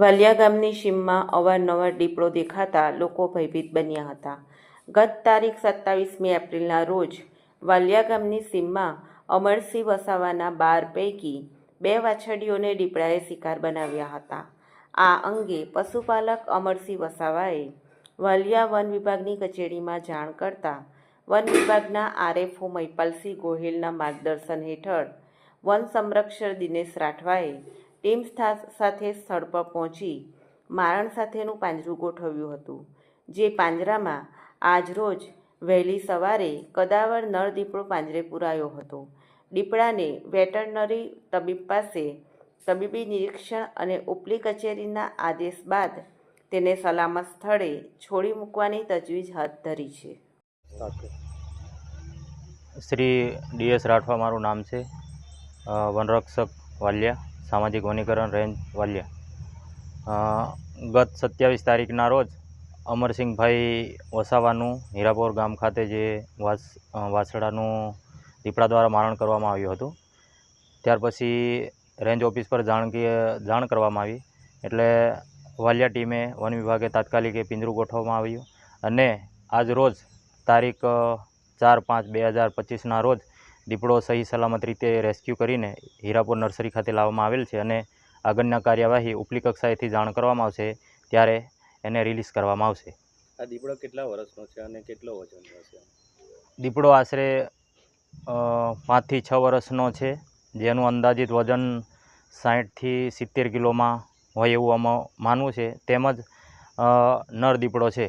વાલિયા ગામની સીમમાં અવારનવાર દીપડો દેખાતા લોકો ભયભીત બન્યા હતા. ગત તારીખ સત્તાવીસમી એપ્રિલના રોજ વાલિયા ગામની સીમમાં અમરસિંહ વસાવાના બાર પૈકી બે વાછડીઓને દીપડાએ શિકાર બનાવ્યા હતા. આ અંગે પશુપાલક અમરસિંહ વસાવાએ વાલિયા વન વિભાગની કચેરીમાં જાણ કરતા વન વિભાગના આરએફઓ મહિપાલસિંહ ગોહિલના માર્ગદર્શન હેઠળ વન સંરક્ષક દિનેશ રાઠવાએ ટીમ સ્થા- સાથે સ્થળ પર પહોંચી મારણ સાથેનું પાંજરું ગોઠવ્યું હતું, જે પાંજરામાં આજરોજ વહેલી સવારે કદાવર નર દીપડો પાંજરે પુરાયો હતો. દીપડાને વેટરનરી તબીબ પાસે તબીબી નિરીક્ષણ અને ઉપલી કચેરીના આદેશ બાદ તેને સલામત સ્થળે છોડી મૂકવાની તજવીજ હાથ ધરી છે. શ્રી ડીએસ રાઠવા મારું નામ છે. વનરક્ષક વાલિયા. સામાજિક વનીકરણ રેન્જ વાલિયા. ગત સત્યાવીસ તારીખના રોજ અમરસિંહભાઈ વસાવાનું હીરાપોર ગામ ખાતે જે વાસ વાસડાનું દીપડા દ્વારા મારણ કરવામાં આવ્યું હતું. ત્યાર પછી રેન્જ ઓફિસ પર જાણ જાણ કરવામાં આવી. એટલે વાલિયા ટીમે વન વિભાગે તાત્કાલિક એ પિંજરું ગોઠવવામાં આવ્યું. અને આજ રોજ તારીખ ચાર પાંચ બે હજાર પચીસના રોજ દીપડો સહી સલામત રીતે રેસ્ક્યુ કરીને હીરાપુર નર્સરી ખાતે લાવવામાં આવેલ છે અને આગળના કાર્યવાહી ઉપલી કક્ષાએથી જાણ કરવામાં આવશે ત્યારે એને રિલીઝ કરવામાં આવશે. આ દીપડો કેટલા વર્ષનો છે અને કેટલો વજનનો છે? દીપડો આશરે પાંચથી છ વર્ષનો છે જેનું અંદાજિત વજન સાહીઠથી સિત્તેર કિલોમાં હોય એવું આમાં માનવું છે. તેમજ નર દીપડો છે.